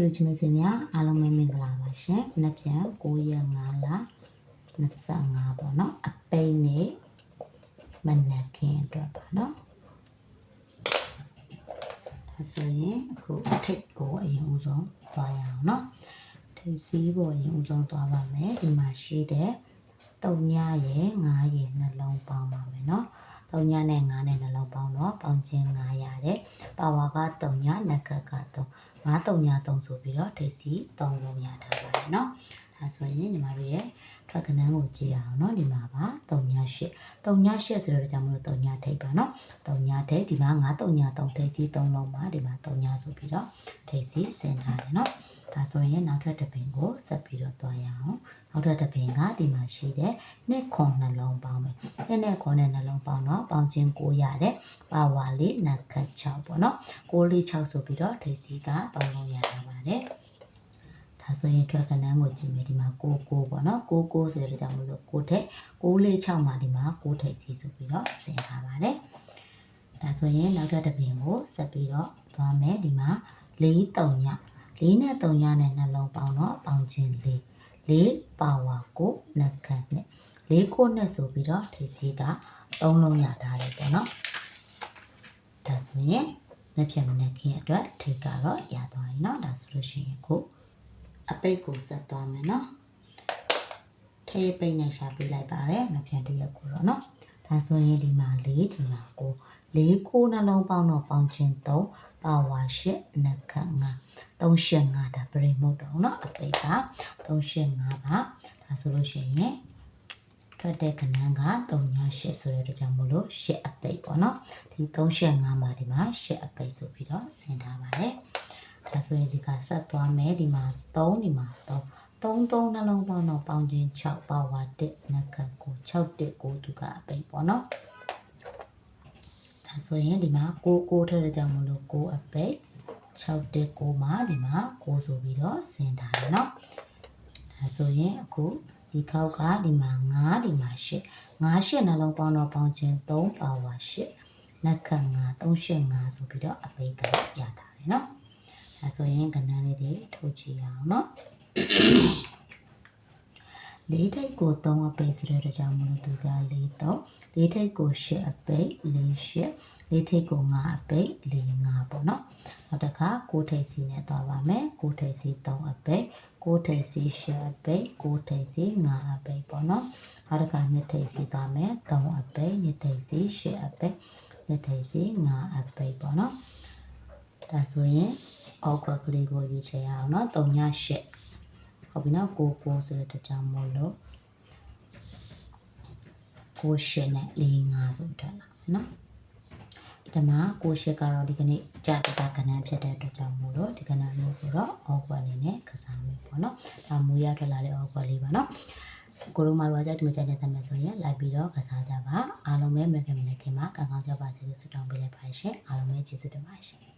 သူတို့ချင်းမစင်များအားလုံးပဲမင်္ဂလာပါရှင်။နှစ်ပြန်9ရက်5လ25ပေါ့နော်။အပိန်နေမနက်ခင်းအတွက်ပါနော်။ဒါဆိုရင်အခုထိတ်ကိုအရင်ဦးဆုံးသွားရအောင်နော်။ထိတ်စီးဖို့အရင်ဦးဆုံးသွားပါမယ်။ဒီမှာရှိတဲ့တုံညရဲ့9ရဲ့နှလုံးပေါင်းပါမယ်နော်။တုံညနဲ့9နဲ့နှလုံးပေါင်းတော့ပေါင်းချင်း9ရတယ်။ ပါဝါကတုံညနက်ကကတုံ9တုံည3ဆိုပြီးတော့ထိတ်စီ3လုံးရထားပါတယ်နော်။ဒါဆိုရင်ညီမတို့ရဲ့ထွက်ကနန်းကိုကြည့်အောင်နော်ဒီမှာပါတုံည8တုံည8ဆိုတော့ကြောင့်မလို့တုံညထိတ်ပါနော်။တုံညထိတ်ဒီမှာ9တုံည3ထိတ်စီ3လုံးပါဒီမှာတုံညဆိုပြီးတော့ထိတ်စီဆင်ထားတယ်နော်။ ဒါဆိုရင်နောက်ထပ်တစ်ပင်ကိုဆက်ပြီးတော့တွားရအောင်။နောက်ထပ်တစ်ပင်ကဒီမှာရှိတဲ့နှစ်ခွန်နှလုံးပေါင်းမယ်။နှစ်နဲ့ခွန်နဲ့နှလုံးပေါင်းတော့ပေါင်းချင်း9ရတယ်။ပါဝါလေးနက်ခတ်6ပေါ့နော်။6လေး6ဆိုပြီးတော့ထိတ်စီကပေါင်းလုံးရတာပါတယ်။ဒါဆိုရင်ထွက်ကနန်းကိုကြည့်မယ်ဒီမှာ6 6ပေါ့နော်6 6ဆိုတဲ့ကြောင့်မလို့6ထက်6လေး6မှာဒီမှာ6ထိတ်စီဆိုပြီးတော့ဆင်ထားပါတယ်။ဒါဆိုရင်နောက်ထပ်တစ်ပင်ကိုဆက်ပြီးတော့သွားမယ်ဒီမှာ4 3ည ၄နဲ့3ညနဲ့နှလုံးပေါင်းတော့ပေါင်းချင်း၄၄ပါဝါကိုနှစ်ခန့်နဲ့၄ကိုနဲ့ဆိုပြီးတော့ထိစီက3လုံးရထားတယ်ပေါ့နော်ဒါဆိုရင်လက်ဖြတ်မနဲ့ခင်းအတွက်ထိတ်ကတော့ရသွားပြီเนาะဒါဆိုလို့ရှိရင်ခုအပိတ်ကိုဆက်သွားမယ်เนาะထိတ်ပိတ်နဲ့ရှာပေးလိုက်ပါတယ်လက်ဖြတ်တစ်ရက်ကိုတော့เนาะဒါဆိုရင်ဒီမှာ၄ဒီမှာကို ၄ကိုနှလုံးပေါင်းတော့ပေါင်းချင်း3ပါဝါ8နှစ်ခန့်5 385ဒါပရိမုတ်တော့เนาะအပိတ်က385ပါဒါဆိုလို့ရှိရင်ထွက်တဲ့ကဏ္ဍက388ဆိုတဲ့အတွက်ကြောင့်မို့လို့8အပိတ်ပေါ့နော်ဒီ385မှာဒီမှာ8အပိတ်ဆိုပြီးတော့ဆင်ထားပါတယ်ဒါဆိုရင်ဒီကဆက်သွားမယ်ဒီမှာ3ဒီမှာ3 3 3နှလုံးပေါင်းတော့ပေါင်းချင်း6ပါဝါ1နက်ကကို6 1 9သူကအပိတ်ပေါ့နော် ဒါဆိုရင်ဒီမှာ6 6ထည့်တဲ့ကြောင့်မို့လို့6အပိတ်6 1 9မှာဒီမှာ9ဆိုပြီးတော့ဆင်ထားတယ်เนาะဒါဆိုရင်အခုဒီခောက်ကဒီမှာ9ဒီမှာ8 9 8နှလုံးပေါင်းတော့ပေါင်းချင်း3ပါဝါ8လက်ခတ်9 385ဆိုပြီးတော့အပိတ်ကရတာတယ်เนาะဒါဆိုရင်ကဏ္ဍလေးတွေထုတ်ကြည့်ရအောင်เนาะ လေးထိတ်ကို3အပိတ်ဆိုတဲ့အတွက်ကြောင့်မလို့သူက4 3လေးထိတ်ကို8အပိတ်4 8လေးထိတ်ကို5အပိတ်4 5ပေါ့နော်နောက်တစ်ခါ6ထိတ်စီနဲ့သွားပါမယ်6ထိတ်စီ3အပိတ်6ထိတ်စီ8အပိတ်6ထိတ်စီ5အပိတ်ပေါ့နော်နောက်တစ်ခါ2ထိတ်စီသွားမယ်3အပိတ်2ထိတ်စီ8အပိတ်2ထိတ်စီ5အပိတ်ပေါ့နော်ဒါဆိုရင်အောက်ကကလေးကိုရွေးချယ်ရအောင်နော်3ည8 ဟုတ်ပြီနော်ကိုကိုဆိုတဲ့တကြောင်မို့လို့ကိုရှင်းနဲ့၄၅ဆိုထက်လာမယ်နော်ဒီမှာကိုရှစ်ကတော့ဒီကနေ့ကြာတတာကဏ္ဍဖြစ်တဲ့အတွက်ကြောင့်မို့လို့ဒီကဏ္ဍမျိုးကိုတော့အောက်ကွက်အနေနဲ့ကစားမယ်ပေါ့နော်ဒါမူရထွက်လာတဲ့အောက်ကွက်လေးပါနော်ကိုရိုမာရောကြိုက်ဒီမကြိုက်တဲ့သမက်ဆိုရင်လိုက်ပြီးတော့ကစားကြပါအားလုံးပဲမင်္ဂလာမင်္ဂလာခင်မှာကံကောင်းကြပါစေလို့ဆုတောင်းပေးလိုက်ပါတယ်ရှင်အားလုံးပဲကျေးဇူးတင်ပါတယ်ရှင်